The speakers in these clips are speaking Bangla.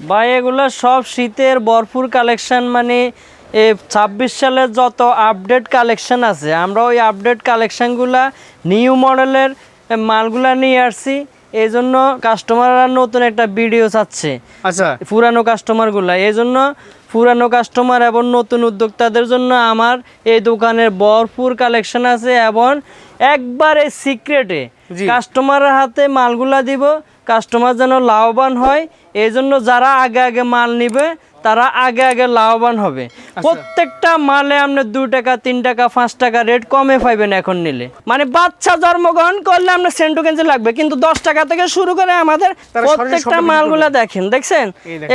ভাই এগুলো সব শীতের ভরপুর কালেকশন মানে এ ছাব্বিশ সালের যত আপডেট কালেকশন আছে আমরা ওই আপডেট কালেকশনগুলা নিউ মডেলের মালগুলা নিয়ে আসছি। এই জন্য কাস্টমাররা নতুন একটা ভিডিও চাচ্ছে। আচ্ছা। পুরানো কাস্টমারগুলা এই জন্য পুরানো কাস্টমার এবং নতুন উদ্যোক্তাদের জন্য আমার এই দোকানের ভরপুর কালেকশন আছে এবং একবারে সিক্রেটে। কাস্টমারের হাতে মালগুলা দিব। কাস্টমার যেন লাভবান হয় এই জন্য যারা আগে আগে মাল নিবে তারা আগে আগে লাভবান হবে। প্রত্যেকটা মালে আপনি দু টাকা তিন টাকা পাঁচ টাকা রেট কমে পাইবেন এখন নিলে। মানে বাচ্চা জন্মগ্রহণ করলে আপনার সেন্টু কেঞ্চি লাগবে কিন্তু দশ টাকা থেকে শুরু করে আমাদের প্রত্যেকটা মালগুলা দেখেন দেখছেন?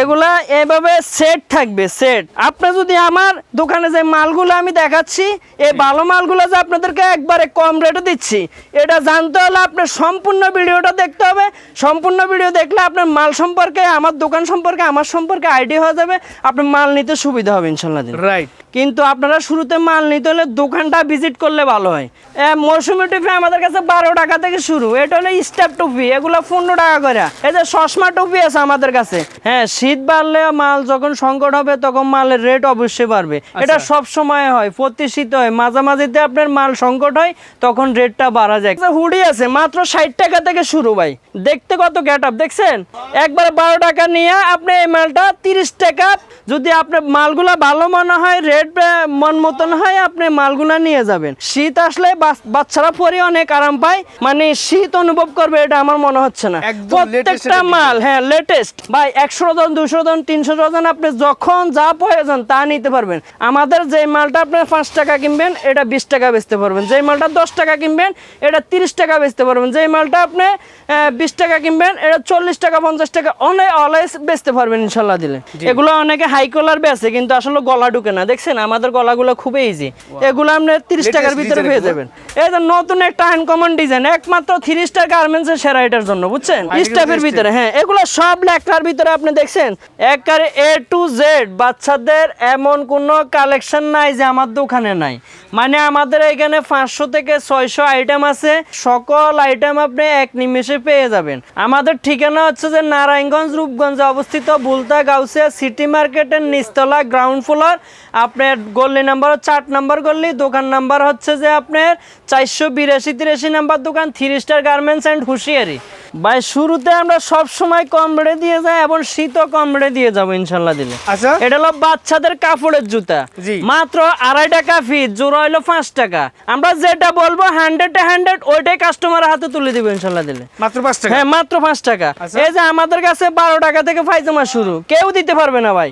এগুলা এভাবে সেট থাকবে সেট আপনি যদি আমার দোকানে যে মালগুলো আমি দেখাচ্ছি এই ভালো মালগুলো যে আপনাদেরকে একবারে কম রেটে দিচ্ছি এটা জানতে হলে আপনার সম্পূর্ণ ভিডিওটা দেখতে হবে। সম্পূর্ণ ভিডিও দেখলে আপনার মাল সম্পর্কে আমার দোকান সম্পর্কে আমার সম্পর্কে আইডিয়া হয়ে যাবে। আপনার মাল নিতে সুবিধা হবে ইনশাল্লাহ রাইট কিন্তু আপনারা শুরুতে মাল নিতে হলে দোকানটা ভিজিট করলে ভালো হয়। মৌসুমি টুপি আমাদের কাছে বারো টাকা থেকে শুরু। এটা হলো স্টেপ টুপি এগুলো পনেরো টাকা করে। এই যে চশমা টুপি আছে আমাদের কাছে। হ্যাঁ শীত বাড়লে মাল যখন সংকট হবে তখন মালের রেট অবশ্যই বাড়বে। এটা সব সময় হয় প্রতি শীত হয়। মাঝামাঝিতে আপনার মাল সংকট হয় তখন রেটটা বাড়া যায়। হুডি আছে মাত্র ষাট টাকা থেকে শুরু ভাই। দেখতে কত গেট আপ দেখছেন? একবার বারো টাকা নিয়ে আপনি এই মালটা তিরিশ টাকা যদি আপনার মালগুলা ভালো মনে হয় রেট মন মতন হয় আপনি মালগুলা নিয়ে যাবেন। শীত আসলে বাচ্চারা পরে অনেক আরাম পায়। মানে শীত অনুভব করবে এটা আমার মনে হচ্ছে না। প্রত্যেকটা মাল হ্যাঁ লেটেস্ট ভাই একশো ডজন দুশো ডজন তিনশো ডজন আপনি যখন যা প্রয়োজন তা নিতে পারবেন। আমাদের যে মালটা আপনি পাঁচ টাকা কিনবেন এটা বিশ টাকা বেচতে পারবেন। যে মালটা দশ টাকা কিনবেন এটা তিরিশ টাকা বেচতে পারবেন। যে মালটা আপনি বিশ টাকা কিনবেন এটা চল্লিশ টাকা পঞ্চাশ টাকা অনেক অলওয়েজ বেচতে পারবেন ইনশাল্লাহ দিলে। এগুলো অনেকে হাই কলার বেচে কিন্তু আসলে গলা ঢুকে না। দেখছেন? আমাদের গলাগুলো খুবই ইজি এগুলো আপনি তিরিশ টাকার ভিতরে পেয়ে যাবেন। এই যে নতুন একটা আনকমন ডিজাইন একমাত্র থ্রি স্টার গার্মেন্টসের সেরা এটার জন্য বুঝছেন? স্টাফের ভিতরে হ্যাঁ এগুলো সব লেখার ভিতরে আপনি দেখছেন একবারে এ টু জেড বাচ্চাদের এমন কোনো কালেকশন নাই যে আমার দোকানে নাই। মানে আমাদের এখানে পাঁচশো থেকে ছয়শো আইটেম আছে সকল আইটেম আপনি এক নিমেষে পেয়ে যাবেন। আমাদের ঠিকানা হচ্ছে যে নারায়ণগঞ্জ রূপগঞ্জে অবস্থিত বুলতা গাউসিয়া সিটি মার্কেটের নিচতলা গ্রাউন্ড ফ্লোর আপনার গল্লি নাম্বার হচ্ছে আট নাম্বার গল্লি দোকান নাম্বার হচ্ছে যে আপনার চারশো বিরাশি তিরাশি নাম্বার দোকান থ্রি স্টার গার্মেন্টস অ্যান্ড হুঁশিয়ারি। ভাই শুরুতে আমরা সব সময় কম রেটে দিয়ে যাই এবং শীতও কম রেটে দিয়ে যাব ইনশাল্লাহ দিলে। আচ্ছা। এটা হলো বাচ্চাদের কাপড়ের জুতা। মাত্র আড়াই টাকা ফিট জোড়া হলো পাঁচ টাকা। আমরা যেটা বলব হান্ড্রেড হান্ড্রেড ওইটাই কাস্টমারের হাতে তুলে দিব ইনশাল্লাহ দিলে। মাত্র পাঁচ টাকা? হ্যাঁ মাত্র পাঁচ টাকা। আচ্ছা। এই যে আমাদের কাছে বারো টাকা থেকে পায়জামা শুরু। কেউ দিতে পারবে না ভাই।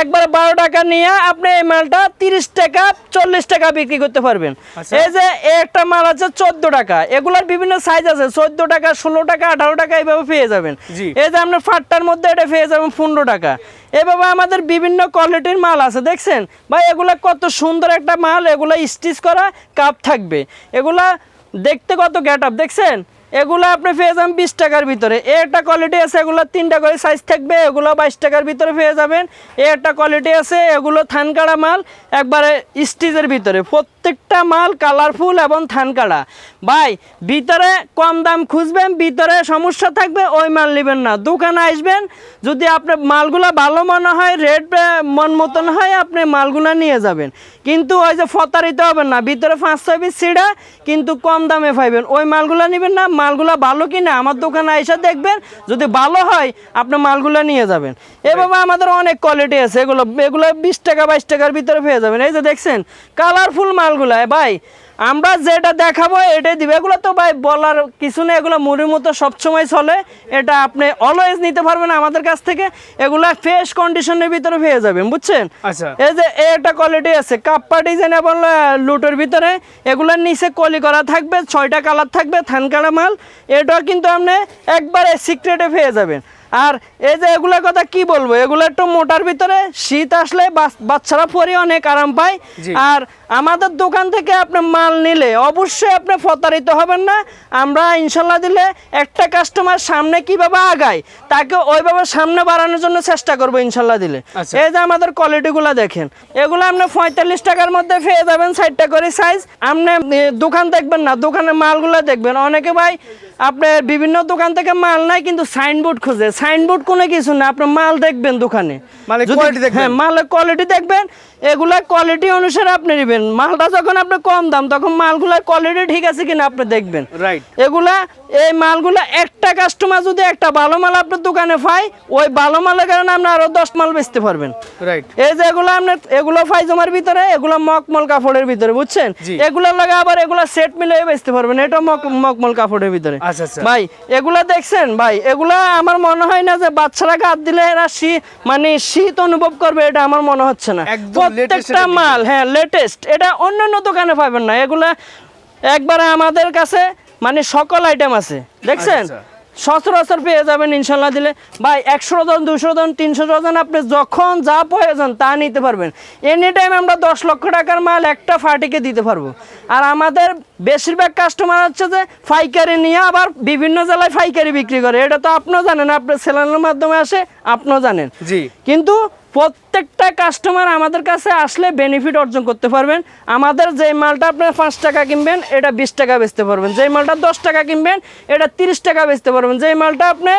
একবার বারো টাকা নিয়ে আপনি এই মালটা তিরিশ টাকা চল্লিশ টাকা বিক্রি করতে পারবেন। আচ্ছা। এই যে একটা মাল আছে চোদ্দ টাকা। এগুলার বিভিন্ন সাইজ আছে। চোদ্দ টাকা ষোলো টাকা আঠারো টাকা এইভাবে পেয়ে যাবেন। জি। এই যে আপনার ফাটটার মধ্যে এটা পেয়ে যাবেন পনেরো টাকা। এভাবে আমাদের বিভিন্ন কোয়ালিটির মাল আছে দেখছেন? ভাই এগুলা কত সুন্দর একটা মাল এগুলা স্টিচ করা কাপ থাকবে। এগুলা দেখতে কত গ্যাট আপ দেখছেন? এগুলো আপনি পেয়ে যাবেন বিশ টাকার ভিতরে। একটা কোয়ালিটি আছে, এগুলো তিনটা করে সাইজ থাকবে, এগুলো বাইশ টাকার ভিতরে পেয়ে যাবেন। একটা কোয়ালিটি আছে, এগুলো থানকাড়া মাল, একবারে স্টিচের ভিতরে। প্রত্যেকটা মাল কালারফুল এবং থানকাড়া। ভাই, ভিতরে কম দাম খুঁজবেন, ভিতরে সমস্যা থাকবে, ওই মাল নেবেন না। দোকানে আসবেন, যদি আপনার মালগুলা ভালো মনে হয় রেট মন মতন হয়, আপনি মালগুলো নিয়ে যাবেন। কিন্তু ওই যে ফতারিতে হবেন না, ভিতরে পাঁচ ছয় পিস ছিঁড়া কিন্তু কম দামে পাইবেন। ওই মালগুলা নেবেন না মালগুলা ভালো কিনা আমার দোকানে এসে দেখবেন, যদি ভালো হয়, আপনি মালগুলো নিয়ে যাবেন। এভাবে আমাদের অনেক কোয়ালিটি আছে, এগুলো এগুলো বিশ টাকা বাইশ টাকার ভিতরে পেয়ে যাবেন। এই যে দেখছেন কালারফুল মালগুলা। ভাই আমরা যেটা দেখাবো এটাই দিবে। এগুলো তো ভাই বলার কিছু নেই এগুলো মুড়ির মতো সবসময় চলে। এটা আপনি অলওয়েজ নিতে পারবেন আমাদের কাছ থেকে। এগুলো ফ্রেশ কন্ডিশনের ভিতরে পেয়ে যাবেন বুঝছেন? আচ্ছা। এই যে এই একটা কোয়ালিটি আছে কাপ্পা ডিজাইন এবং লুটের ভিতরে। এগুলোর নিচে কলি করা থাকবে ছয়টা কালার থাকবে থানকাড়া মাল। এটাও কিন্তু আপনি একবারে সিক্রেটে পেয়ে যাবেন। আর এই যে এগুলোর কথা কি বলব? এগুলো একটু মোটার ভিতরে শীত আসলে বাচ্চারা পরে অনেক আরাম পায়। আর আমাদের দোকান থেকে আপনি মাল নিলে অবশ্যই আপনি প্রতারিত হবেন না। আমরা ইনশাল্লাহ দিলে একটা কাস্টমার সামনে কীভাবে আগায় তাকে ওইভাবে সামনে বাড়ানোর জন্য চেষ্টা করব ইনশাল্লাহ দিলে। আচ্ছা। এই যে আমাদের কোয়ালিটিগুলো দেখেন এগুলো আপনি পঁয়তাল্লিশ টাকার মধ্যে পেয়ে যাবেন ষাটটা করে সাইজ আপনি দোকান দেখবেন না দোকানের মালগুলো দেখবেন। অনেকে ভাই আপনার বিভিন্ন দোকান থেকে মাল নাই কিন্তু সাইনবোর্ড খুঁজে। সাইনবোর্ড কোনো কিছু না আপনি মাল দেখবেন দোকানে। হ্যাঁ মালের কোয়ালিটি দেখবেন। এগুলা কোয়ালিটি অনুসারে আপনি নেবেন। মালটা যখন আপনি কম দাম তখন মালগুলার কোয়ালিটি ঠিক আছে কিনা আপনি দেখবেন। রাইট এগুলা এই মালগুলা একটা কাস্টমার যদি একটা ভালো মাল আপনার দোকানে পায় ওই ভালো মালের কারণে আপনি আরও দশ মাল বেচতে পারবেন। রাইট এই যে এগুলো আপনার এগুলো ফাইজমার ভিতরে এগুলো মকমল কাপড়ের ভিতরে বুঝছেন? জি। এগুলোর লাগে আবার এগুলো সেট মিলে বেচতে পারবেন এটা মকমল কাপড়ের ভিতরে। আচ্ছা, আচ্ছা। ভাই এগুলা দেখছেন? ভাই এগুলা আমার মনে হয় না যে বাচ্চারা হাত দিলে এরা শীত মানে শীত অনুভব করবে এটা আমার মনে হচ্ছে না। প্রত্যেকটা মাল হ্যাঁ লেটেস্ট এটা অন্য অন্য দোকানে পাবেন না। এগুলা একবারে আমাদের কাছে মানে সকল আইটেম আছে। দেখছেন? আচ্ছা। সচরাচর পেয়ে যাবেন ইনশাল্লাহ দিলে। ভাই একশো জন দুশো জন তিনশো জন আপনি যখন যা প্রয়োজন তা নিতে পারবেন। এনি টাইম আমরা দশ লক্ষ টাকার মাল একটা ফাটিকে দিতে পারব। আর আমাদের বেশিরভাগ কাস্টমার হচ্ছে যে পাইকারি নিয়ে আবার বিভিন্ন জেলায় পাইকারি বিক্রি করে। এটা তো আপনিও জানেন আপনার সেলানের মাধ্যমে আসে আপনিও জানেন। জি। কিন্তু প্রত্যেকটা কাস্টমার আমাদের কাছে আসলে বেনিফিট অর্জন করতে পারবেন। আমাদের যে মালটা আপনার পাঁচ টাকা কিনবেন এটা বিশ টাকা বেচতে পারবেন। যেই মালটা দশ টাকা কিনবেন এটা তিরিশ টাকা বেচতে পারবেন। যেই মালটা আপনি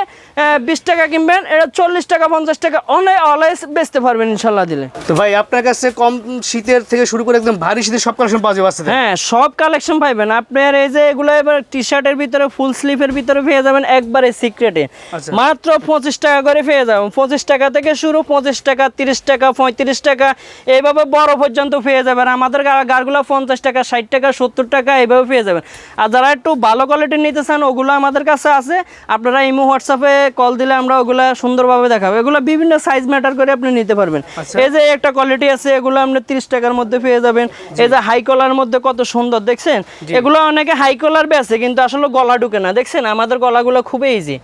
বিশ টাকা কিনবেন এটা চল্লিশ টাকা পঞ্চাশ টাকা অনেক অলওয়েজ বেচতে পারবেন ইনশাল্লাহ দিলে। তো ভাই আপনার কাছে কম শীতের থেকে শুরু করে একদম ভারী শীতের সব কালেকশন পাওয়া যাবে হ্যাঁ সব কালেকশন পাইবেন। আপনার এই যে এগুলো এবার টি শার্টের ভিতরে ফুল স্লিভের ভিতরে পেয়ে যাবেন একবারে সিক্রেটে আচ্ছা। মাত্র পঁচিশ টাকা করে পেয়ে যাবেন। পঁচিশ টাকা থেকে শুরু পঁচিশ টাকা তিরিশ টাকা পঁয়ত্রিশ টাকা এইভাবে বড় পর্যন্ত পেয়ে যাবেন। আমাদের গাড়গুলো পঞ্চাশ টাকা ষাট টাকা সত্তর টাকা এইভাবে পেয়ে যাবেন। আর যারা একটু ভালো কোয়ালিটির নিতে চান ওগুলো আমাদের কাছে আছে। আপনারা ইমো হোয়াটসঅ্যাপে কল দিলে আমরা ওগুলা সুন্দরভাবে দেখাবো। এগুলো বিভিন্ন সাইজ ম্যাটার করে আপনি নিতে পারবেন। আচ্ছা। এই যে একটা কোয়ালিটি আছে এগুলো আপনি তিরিশ টাকার মধ্যে পেয়ে যাবেন। এই যে হাই কলার মধ্যে কত সুন্দর দেখছেন? এগুলো অনেকে হাই কলার বেছে কিন্তু আসলে গলা ঢুকে না। দেখছেন? আমাদের গলাগুলো খুবই ইজি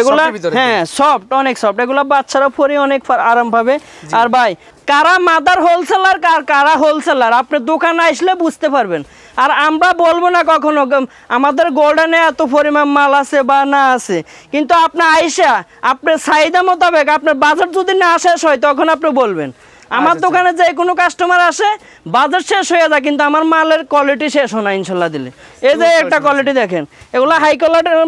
এগুলা হ্যাঁ সফট অনেক সফট এগুলো বাচ্চারা পরে অনেক আরাম পাবে। আর ভাই। কারা মাদার হোলসেলার কার কারা হোলসেলার আপনি দোকানে আসলে বুঝতে পারবেন। আর আমরা বলব না কখনো আমাদের গোল্ডেনে এত পরিমাণ মাল আছে বা না আছে। কিন্তু আপনি আইসা, আপনার চাহিদা মোতাবেক আপনার বাজার যদি না শেষ হয়, তখন আপনি বলবেন। আমার আচ্ছা, দোকানে যে কোনো কাস্টমার আসে বাজার শেষ হয়ে যায় কিন্তু আমার মালের কোয়ালিটি শেষ হয় না ইনশাল্লাহ দিলে। এই যে একটা কোয়ালিটি দেখেন এগুলো হাই কোয়ালিটির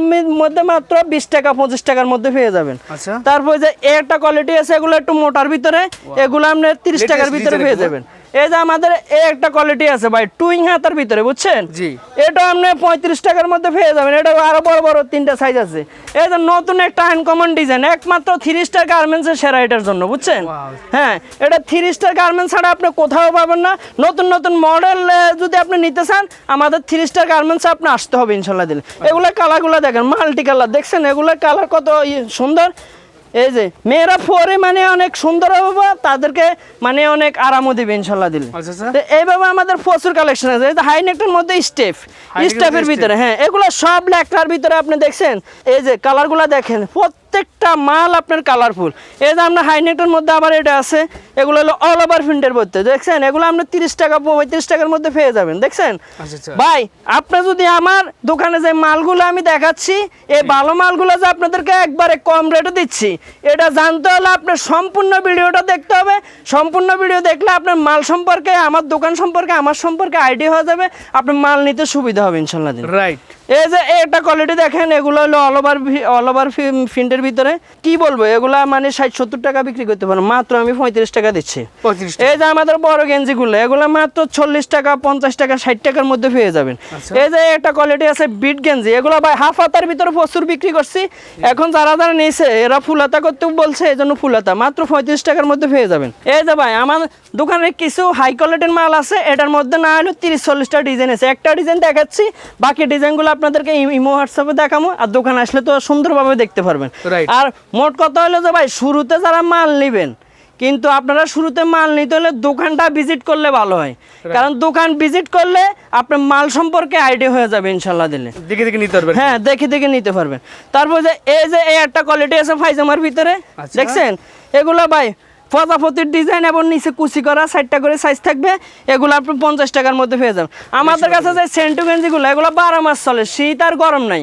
মধ্যে মাত্র বিশ টাকা পঁচিশ টাকার মধ্যে পেয়ে যাবেন। আচ্ছা। তারপর যে একটা কোয়ালিটি আছে এগুলো একটু মোটার ভিতরে এগুলো আপনি তিরিশ টাকার ভিতরে পেয়ে যাবেন। এই যে আমাদের এই একটা কোয়ালিটি আছে ভাই টুইং হাতার ভিতরে বুঝছেন? জি। এটা আপনি পঁয়ত্রিশ টাকার মধ্যে পেয়ে যাবেন এটা আরও বড় বড় তিনটা সাইজ আছে। এই যে নতুন একটা আনকমন ডিজাইন একমাত্র থ্রি স্টার গার্মেন্টসের সেরা এটার জন্য বুঝছেন? হ্যাঁ এটা থ্রি স্টার গার্মেন্টস ছাড়া আপনি কোথাও পাবেন না। নতুন নতুন মডেল যদি আপনি নিতে চান আমাদের থ্রি স্টার গার্মেন্টস আপনি আসতে হবে ইনশাল্লাহ দিলে। এগুলো কালারগুলো দেখেন মাল্টি কালার দেখছেন? এগুলোর কালার কত সুন্দর? এই যে মেয়েরা পরে মানে অনেক সুন্দর হবে তাদেরকে মানে অনেক আরামও দিবে ইনশাল্লাহ দিলে। আচ্ছা, আচ্ছা। তো এইভাবে আমাদের প্রচুর কালেকশন আছে। এই যে হাই নেকটার মধ্যে স্টেপ। স্টেপের ভিতরে হ্যাঁ এগুলো সব লেখার ভিতরে আপনি দেখছেন? এই যে কালারগুলো দেখেন প্রত্যেকটা মাল আপনার কালারফুল এই যে আপনার হাই নেকটার মধ্যে আবার এটা আছে। এগুলো হলো অল ওভার প্রিন্টের মধ্যে দেখছেন? এগুলো আপনি তিরিশ টাকা পঁয়ত্রিশ টাকার মধ্যে পেয়ে যাবেন দেখছেন? আচ্ছা আচ্ছা। ভাই আপনি যদি আমার দোকানে যে মালগুলো আমি দেখাচ্ছি এই ভালো মালগুলো যে আপনাদেরকে একবারে কম রেটে দিচ্ছি এটা জানতে হলে আপনার সম্পূর্ণ ভিডিওটা দেখতে হবে। সম্পূর্ণ ভিডিও দেখলে আপনার মাল সম্পর্কে আমার দোকান সম্পর্কে আমার সম্পর্কে আইডিয়া হয়ে যাবে আপনার মাল নিতে সুবিধা হবে ইনশাল্লাহ দিন। রাইট এই যে একটা কোয়ালিটি দেখেন এগুলো হলো অল ওভার অল ওভার ফিন্টের ভিতরে। কি বলব এগুলা মানে ষাট সত্তর টাকা বিক্রি করতে পারো মাত্র আমি পঁয়ত্রিশ টাকা দিচ্ছি। পঁয়ত্রিশ এই যে আমাদের বড় গেঞ্জিগুলো এগুলো মাত্র চল্লিশ টাকা পঞ্চাশ টাকা ষাট টাকার মধ্যে পেয়ে যাবেন। আচ্ছা। এই যে একটা কোয়ালিটি আছে বিট গেঞ্জি এগুলো ভাই হাফ হাতার ভিতরে প্রচুর বিক্রি করছি। এখন যারা যারা নিয়েছে এরা ফুলাতা করতে বলছে এই জন্য ফুলাতা। মাত্র পঁয়ত্রিশ টাকার মধ্যে পেয়ে যাবেন। এই যে ভাই আমার দোকানে কিছু হাই কোয়ালিটির মাল আছে এটার মধ্যে না হলেও তিরিশ চল্লিশটা ডিজাইন আছে। একটা ডিজাইন দেখাচ্ছি বাকি ডিজাইনগুলো আপনাদেরকে ইমো হোয়াটসঅ্যাপে দেখাবো আর দোকানে আসলে তো সুন্দরভাবে দেখতে পারবেন। আর মোট কথা হলো যে ভাই শুরুতে যারা মাল নেবেন কিন্তু আপনারা শুরুতে মাল নিতে হলে দোকানটা ভিজিট করলে ভালো হয়। কারণ দোকান ভিজিট করলে আপনার মাল সম্পর্কে আইডিয়া হয়ে যাবে ইনশাল্লাহ দিলে। দেখে দেখে নিতে পারবেন। হ্যাঁ দেখে দেখে নিতে পারবেন। তারপর যে এই যে এই একটা কোয়ালিটি আছে ফাইজামার ভিতরে আচ্ছা। দেখছেন? এগুলো ভাই প্রজাপতির ডিজাইন এবং নিচে কুচি করা সাইডটা করে সাইজ থাকবে এগুলো আপনি পঞ্চাশ টাকার মধ্যে পেয়ে যাবেন। আমাদের কাছে যে সেন্টু গেঞ্জিগুলো এগুলো বারো মাস চলে শীত আর গরম নাই।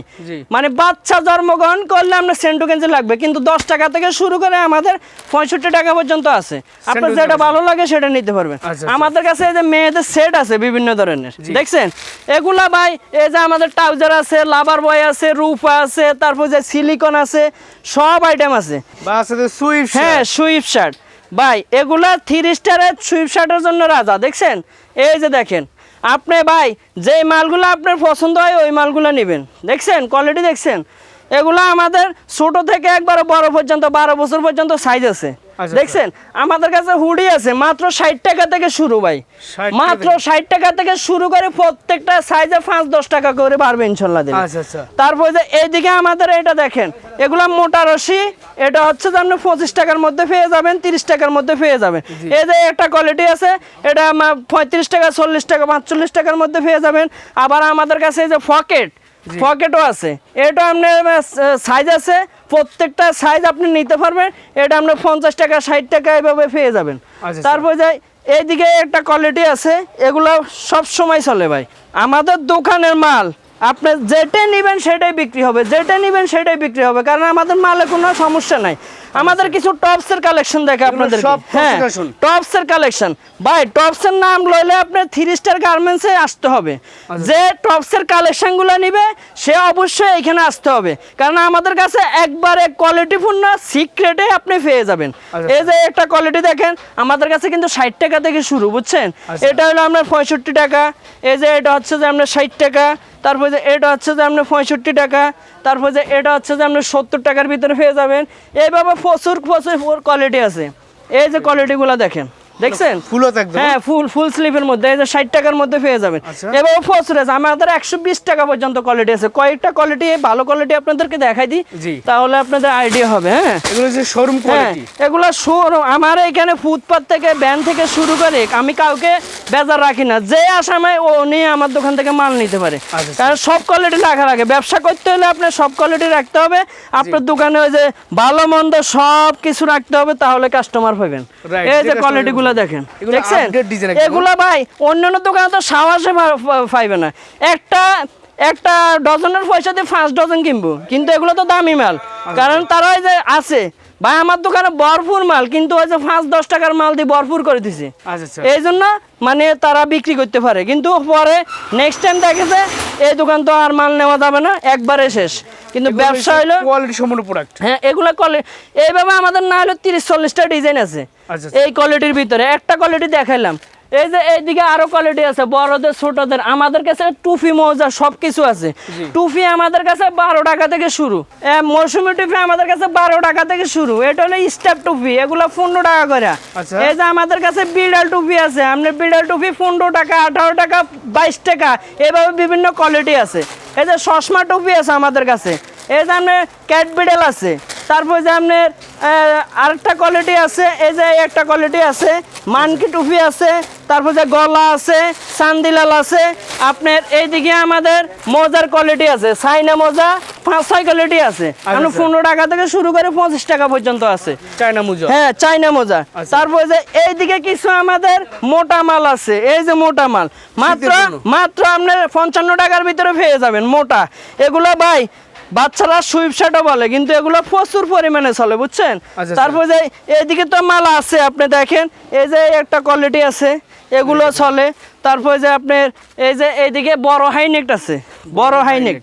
মানে বাচ্চা জন্মগ্রহণ করলে আপনার সেন্টু গেঞ্জি লাগবে কিন্তু দশ টাকা থেকে শুরু করে আমাদের পঁয়ষট্টি টাকা পর্যন্ত আছে। আপনার যেটা ভালো লাগে সেটা নিতে পারবেন। আচ্ছা, আচ্ছা। আমাদের কাছে এই যে মেয়েদের সেট আছে বিভিন্ন ধরনের দেখছেন? এগুলা ভাই এই যে আমাদের ট্রাউজার আছে লাভার বয় আছে রূপা আছে তারপর যে সিলিকন আছে সব আইটেম আছে। হ্যাঁ সুইফট শার্ট ভাই, এগুলা থ্রি স্টারের সুইপশার্টের জন্য রাজা, দেখছেন? এই যে দেখেন, আপনি ভাই যে মালগুলো আপনার পছন্দ হয়, ওই মালগুলো নেবেন। দেখছেন? কোয়ালিটি দেখছেন? এগুলো আমাদের ছোট থেকে একবার বড় পর্যন্ত বারো বছর পর্যন্ত সাইজ আছে। আচ্ছা। দেখছেন? আমাদের কাছে হুডি আছে মাত্র ষাট টাকা থেকে শুরু ভাই। মাত্র ষাট টাকা থেকে শুরু করে প্রত্যেকটা সাইজে পাঁচ দশ টাকা করে বাড়বে ইনশাল্লাহ আচ্ছা আচ্ছা। তারপর যে এইদিকে আমাদের এটা দেখেন এগুলা মোটা রশি এটা হচ্ছে যে আপনি পঁচিশ টাকার মধ্যে পেয়ে যাবেন তিরিশ টাকার মধ্যে পেয়ে যাবেন। এই যে একটা কোয়ালিটি আছে এটা পঁয়ত্রিশ টাকা চল্লিশ টাকা পাঁচচল্লিশ টাকার মধ্যে পেয়ে যাবেন। আবার আমাদের কাছে এই যে পকেট পকেটও আছে। এটা আপনার সাইজ আছে প্রত্যেকটা সাইজ আপনি নিতে পারবেন। এটা আপনার পঞ্চাশ টাকা ষাট টাকা এভাবে পেয়ে যাবেন। আচ্ছা। তারপর যাই এইদিকে একটা কোয়ালিটি আছে এগুলো সব সময় চলে ভাই। আমাদের দোকানের মাল আপনি যেটা নেবেন সেটাই বিক্রি হবে যেটা নেবেন সেটাই বিক্রি হবে কারণ আমাদের মালে কোনো সমস্যা নাই। আমাদের কিছু টপসের কালেকশন দেখে আপনাদের হ্যাঁ এর টপসের কালেকশন। ভাই টপসের নাম লইলে আপনার থ্রি স্টার গার্মেন্টসে আসতে হবে। যে টপসের কালেকশনগুলো নিবে সে অবশ্যই এখানে আসতে হবে। কারণ আমাদের কাছে একবারে কোয়ালিটিপূর্ণ সিক্রেটে আপনি পেয়ে যাবেন। আচ্ছা। এই যে একটা কোয়ালিটি দেখেন আমাদের কাছে কিন্তু ষাট টাকা থেকে শুরু বুঝছেন? আচ্ছা। এটা হলো আপনার পঁয়ষট্টি টাকা এই যে এটা হচ্ছে যে আপনার ষাট টাকা তারপর যে এটা হচ্ছে যে আপনি পঁয়ষট্টি টাকা, তারপর যে এটা হচ্ছে যে আপনি সত্তর টাকার ভিতরে পেয়ে যাবেন। এইভাবে প্রচুর প্রচুর কোয়ালিটি আছে। এই যে কোয়ালিটিগুলো দেখেন। দেখছেন? একদম হ্যাঁ ফুল ফুল স্লিপের মধ্যে এই যে ষাট টাকার মধ্যে পেয়ে যাবেন। আচ্ছা। এভাবে প্রচুর আছে আমাদের একশো বিশ টাকা পর্যন্ত কোয়ালিটি আছে। কয়েকটা কোয়ালিটি ভালো কোয়ালিটি আপনাদেরকে দেখাই দিই। তাহলে আপনাদের আইডিয়া হবে হ্যাঁ? এগুলো হচ্ছে শোরুম হ্যাঁ কোয়ালিটি এগুলো শোরুম আমার এখানে ফুটপাত থেকে ব্যান থেকে শুরু করে আমি কাউকে বেজার রাখি না। যে আসামে ও নিয়ে আমার দোকান থেকে মাল নিতে পারে। আচ্ছা। কারণ সব কোয়ালিটি রাখা লাগে। ব্যবসা করতে হলে আপনার সব কোয়ালিটি রাখতে হবে। আপনার দোকানে ওই যে ভালো মন্দ সব কিছু রাখতে হবে তাহলে কাস্টমার পাবেন এই যে যে customer কোয়ালিটি গুলো দেখেন। এগুলো দেখছেন। এগুলা ভাই অন্যান্য দোকানে তো সাহসে পাইবে না। একটা একটা ডজনের পয়সা দিয়ে পাঁচ ডজন কিনবো। কিন্তু এগুলো তো দামি মাল। কারণ তারা যে আছে ভাই আমার দোকানে ভরপুর মাল কিন্তু ওই যে পাঁচ দশ টাকার মাল দিয়ে ভরপুর করে দিছে। আচ্ছা আচ্ছা। এই জন্য মানে তারা বিক্রি করতে পারে। কিন্তু পরে নেক্সট টাইম দেখেছে এই দোকান তো আর মাল নেওয়া যাবে না একবারে শেষ। কিন্তু ব্যবসা হলো কোয়ালিটি সম্পূর্ণ প্রোডাক্ট হ্যাঁ এগুলো কোয়ালিটি এইভাবে আমাদের না হলো তিরিশ চল্লিশটা ডিজাইন আছে। আচ্ছা। এই কোয়ালিটির ভিতরে। একটা কোয়ালিটি দেখাইলাম। এই যে এইদিকে আরও কোয়ালিটি আছে বড়দের ছোটদের আমাদের কাছে টুপি মৌজা সব কিছু আছে টুফি আমাদের কাছে বারো টাকা থেকে শুরু। মৌসুমী টুপি আমাদের কাছে বারো টাকা থেকে শুরু। এটা হলো স্টাফ টুফি এগুলো পনেরো টাকা করে। আচ্ছা। এই যে আমাদের কাছে বিড়াল টুপি আছে আপনার বিড়াল টুপি পনেরো টাকা আঠারো টাকা বাইশ টাকা এভাবে বিভিন্ন কোয়ালিটি আছে। এই যে চশমা টুপি আছে আমাদের কাছে। এই যে আপনার ক্যাট বিড়াল আছে। তারপর যে আপনার আরেকটা কোয়ালিটি আছে এই যে একটা কোয়ালিটি আছে মানকি টুপি আছে তারপর যে গলা আছে সান্দিলাল আছে আপনার এইদিকে আমাদের মোজার কোয়ালিটি আছে সাইনা মোজা পাঁচ ছয় কোয়ালিটি আছে। আপনার আচ্ছা। পনেরো টাকা থেকে শুরু করে পঁচিশ টাকা পর্যন্ত আছে। চায়না মুজো। হ্যাঁ চাইনা মোজা। তারপর তারপরে যে এইদিকে কিছু আমাদের মোটা মাল আছে এই যে মোটা মাল মাত্র মাত্র আপনার পঞ্চান্ন টাকার ভিতরে পেয়ে যাবেন মোটা। এগুলো ভাই বাচ্চারা সুইপশাটও বলে কিন্তু এগুলো প্রচুর পরিমাণে চলে বুঝছেন? আচ্ছা। তারপর যে এদিকে তো মাল আছে আপনি দেখেন এই যে একটা কোয়ালিটি আছে এগুলো চলে। তারপর যে আপনার এই যে এইদিকে বড় হাইনেক আছে বড় হাইনেক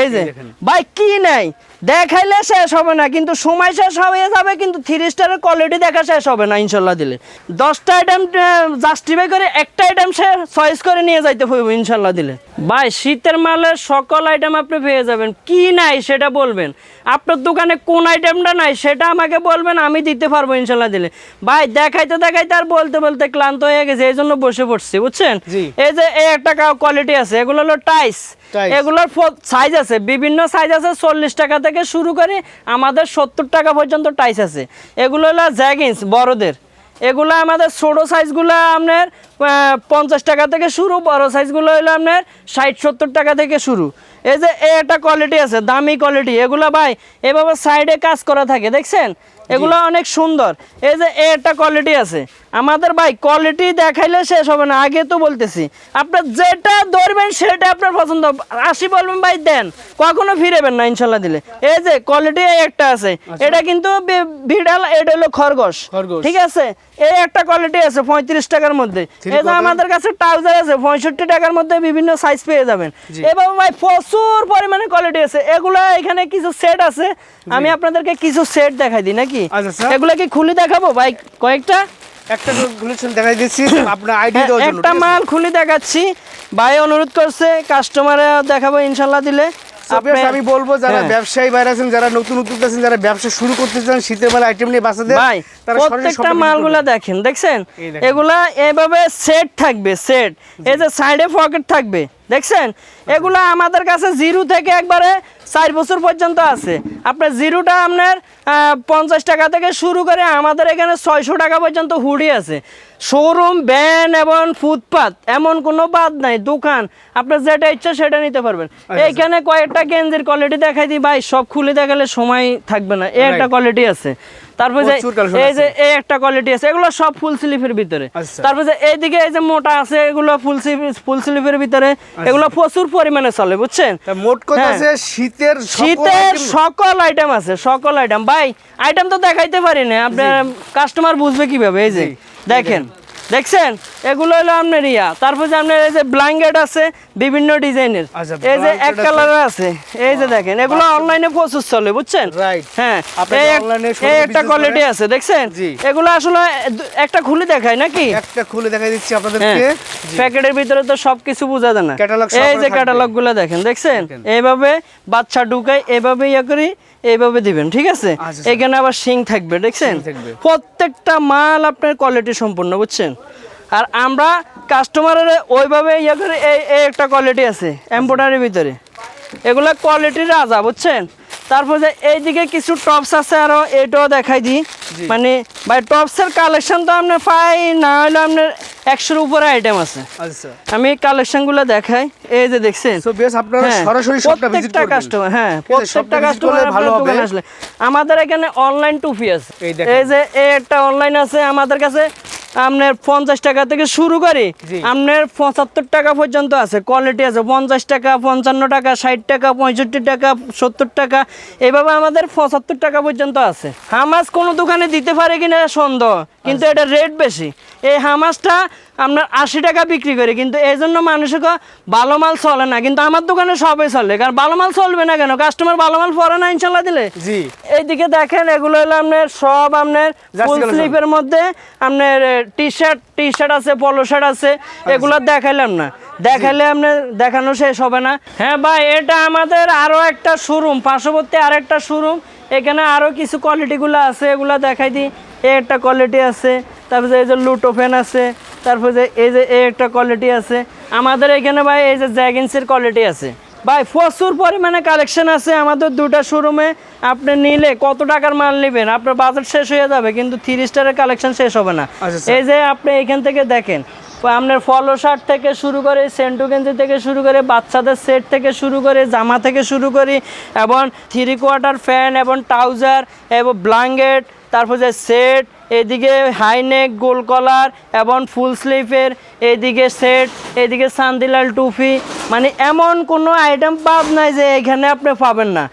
এই যে ভাই কি নাই? দেখাইলে শেষ হবে না কিন্তু সময় শেষ হয়ে যাবে কিন্তু থ্রি স্টারের কোয়ালিটি দেখা শেষ হবে না ইনশাল্লাহ দিলে। দশটা আইটেম জাস্টিফাই করে একটা আইটেম সে চয়েস করে নিয়ে যাইতে হইব ইনশাল্লাহ দিলে। ভাই শীতের মালের সকল আইটেম আপনি পেয়ে যাবেন। কি নাই সেটা বলবেন? আপনার দোকানে কোন আইটেমটা নাই সেটা আমাকে বলবেন আমি দিতে পারব ইনশাল্লাহ দিলে। ভাই দেখাইতে দেখাইতে আর বলতে বলতে ক্লান্ত হয়ে গেছে এই জন্য বসে পড়ছি বুঝছেন? এই যে এই একটা কোয়ালিটি আছে এগুলো হলো টাইস। এগুলোর সাইজ আছে বিভিন্ন সাইজ আছে চল্লিশ টাকা থেকে শুরু করে আমাদের সত্তর টাকা পর্যন্ত টাইস আছে। এগুলো হলো জ্যাগিন্স, বড়দের। এগুলো আমাদের ছোটো সাইজগুলো আপনার পঞ্চাশ টাকা থেকে শুরু বড় সাইজগুলো হলো আপনার ষাট সত্তর টাকা থেকে শুরু। এই যে একটা কোয়ালিটি আছে দামি কোয়ালিটি এগুলো ভাই এভাবে সাইডে কাজ করা থাকে দেখছেন? এগুলো অনেক সুন্দর। এই যে একটা কোয়ালিটি আছে। আমাদের ভাই কোয়ালিটি দেখাইলে শেষ হবে না আগে তো বলতেছি। আপনার যেটা ধরবেন সেটা আপনার পছন্দ। আশি বলবেন ভাই দেন কখনো ফিরেবেন না ইনশাল্লাহ দিলে। এই যে কোয়ালিটি একটা আছে। এটা কিন্তু বিড়াল এটা হলো খরগোশ। ঠিক আছে? এই একটা কোয়ালিটি আছে পঁয়ত্রিশ টাকার মধ্যে। Quarter? আমাদের কাছে ট্রাউজার আছে পঁয়ষট্টি টাকার মধ্যে বিভিন্ন সাইজ পেয়ে যাবেন। এবার ভাই প্রচুর পরিমাণে কোয়ালিটি আছে। এগুলা এখানে কিছু সেট আছে। আমি আপনাদেরকে কিছু সেট দেখাই দিই নাকি? আচ্ছা, স্যার। এগুলা কি খুলে দেখাবো? ভাই কয়েকটা? একটা খুলেছেন দেখাই দিচ্ছি আপনার আইডি হ্যাঁ, একটা মাল খুলে দেখাচ্ছি। ভাই অনুরোধ করছে কাস্টমারে দেখাবো ইনশাল্লাহ দিলে। আমি বলব যারা হ্যাঁ। ব্যবসায়ী বাইরে আছেন যারা নতুন উদ্যোক্তা আছেন যারা ব্যবসা শুরু করতে চান শীতের বেলা আইটেম নিয়ে বাঁচাতে ভাই তারা প্রত্যেকটা মালগুলা দেখেন দেখছেন? এগুলা এভাবে সেট থাকবে সেট এই যে সাইডে পকেট থাকবে। দেখছেন? এগুলা আমাদের কাছে জিরো থেকে একবারে চার বছর পর্যন্ত আছে। আপনার জিরোটা আপনার পঞ্চাশ টাকা থেকে শুরু করে আমাদের এখানে ছয়শো টাকা পর্যন্ত হুডি আছে। শোরুম ভ্যান এবং ফুটপাত এমন কোনো বাদ নাই। দোকান আপনার যেটা ইচ্ছা সেটা নিতে পারবেন। আচ্ছা, এইখানে কয়েকটা গেঞ্জির কোয়ালিটি দেখাই দিই। ভাই সব খুলে দেখালে সময় থাকবে না। এই একটা কোয়ালিটি আছে। তারপর যে এই যে এই একটা কোয়ালিটি আছে এগুলো সব ফুল স্লিপের ভিতরে। আচ্ছা। তারপর যে এইদিকে এই যে মোটা আছে এগুলো ফুল ফুল স্লিপের ভিতরে। এগুলো প্রচুর পরিমাণে চলে বুঝছেন? মোট কথা হ্যাঁ। আছে শীতের শীতের সকল আইটেম আছে সকল আইটেম ভাই আইটেম তো দেখাইতে পারি না আপনার কাস্টমার বুঝবে কীভাবে এই যে দেখেন। দেখছেন? এগুলো হলো আপনার ইয়া। তারপর যে আপনার এই যে ব্ল্যাঙ্কেট আছে বিভিন্ন ডিজাইনের। আচ্ছা, এই যে এক। কালারের আছে। এই যে দেখেন এগুলো অনলাইনে প্রচুর চলে বুঝছেন? হ্যাঁ এই একটা কোয়ালিটি আছে দেখছেন। এগুলো আসলে একটা খুলে দেখায় নাকি? একটা খুলে দেখাই দিচ্ছি হ্যাঁ আপনাদেরকে। প্যাকেটের ভিতরে তো সবকিছু বোঝা যায় না। এই যে ক্যাটালগগুলো দেখেন দেখছেন। এইভাবে বাচ্চা ঢুকাই এভাবে ইয়া করি এইভাবে দিবেন ঠিক আছে? আচ্ছা, এখানে আবার শিং থাকবে দেখছেন? প্রত্যেকটা মাল আপনার কোয়ালিটি সম্পূর্ণ বুঝছেন? আর আমরা কাস্টমারের ওইভাবে ইয়া করে এই একটা কোয়ালিটি আছে এম্ব্রয়ডারির ভিতরে। এগুলো কোয়ালিটির রাজা বুঝছেন? তারপর যে এইদিকে কিছু টপস আছে আরও এটাও দেখাই দিই। মানে ভাই টপসের কালেকশন তো আপনার পাই না হলে আপনার একশোর উপরে আইটেম আছে। আচ্ছা। আমি কালেকশনগুলো দেখাই। এই যে দেখছেন? হ্যাঁ, প্রত্যেকটা কাস্টমার হ্যাঁ প্রত্যেকটা কাস্টমার ভালো ভালো আসলে। আমাদের এখানে অনলাইন টুপি আছে। এই যে এই একটা অনলাইন আছে আমাদের কাছে আপনার পঞ্চাশ টাকা থেকে শুরু করে আপনার পঁচাত্তর টাকা পর্যন্ত আছে। কোয়ালিটি আছে। পঞ্চাশ টাকা পঞ্চান্ন টাকা ষাট টাকা পঁয়ষট্টি টাকা সত্তর টাকা এভাবে আমাদের পঁচাত্তর টাকা পর্যন্ত আছে। হামাজ কোনো দোকানে দিতে পারে কিনা সন্দেহ? কিন্তু আচ্ছা। এটা রেট বেশি। এই হামাসটা আপনার আশি টাকা বিক্রি করে কিন্তু এই জন্য মানুষকে ভালো মাল চলে না। কিন্তু আমার দোকানে সবই চলে কারণ ভালো মাল চলবে না কেন? কাস্টমার ভালো মাল পরে না ইনশাল্লাহ দিলে? জি। এইদিকে দেখেন এগুলো হলো আপনার সব আপনার ফুল স্লিপের মধ্যে আপনার টি শার্ট টি শার্ট আছে পলো শার্ট আছে এগুলো দেখাইলাম না। দেখাইলে আপনার দেখানো শেষ হবে না। হ্যাঁ ভাই এটা আমাদের আরও একটা শোরুম পার্শ্ববর্তী আরেকটা শোরুম এখানে আরও কিছু কোয়ালিটিগুলো আছে এগুলো দেখাই দিই। এ একটা কোয়ালিটি আছে তারপরে এই যে লুটো ফ্যান আছে তারপর যে এই যে এই একটা কোয়ালিটি আছে। আমাদের এখানে ভাই এই যে জ্যাগিন্সের কোয়ালিটি আছে। ভাই প্রচুর পরিমাণে কালেকশন আছে আমাদের দুটা শোরুমে আপনি নিলে কত টাকার মাল নেবেন? আপনার বাজেট শেষ হয়ে যাবে কিন্তু থ্রি স্টারের কালেকশন শেষ হবে না। আচ্ছা, এই যে আপনি এখান থেকে দেখেন আপনার ফলো শার্ট থেকে শুরু করে সেন্টু গেঞ্জি থেকে শুরু করে বাচ্চাদের সেট থেকে শুরু করে জামা থেকে শুরু করি এবং থ্রি কোয়ার্টার ফ্যান এবং ট্রাউজার এবং ব্ল্যাঙ্কেট তারপর যে সেট এদিকে হাইনেক গোল কলার এবং ফুল স্লিপের এদিকে সেট এদিকে সান্দিলাল টুপি মানে এমন কোনো আইটেম পাব নাই যে এখানে আপনি পাবেন না।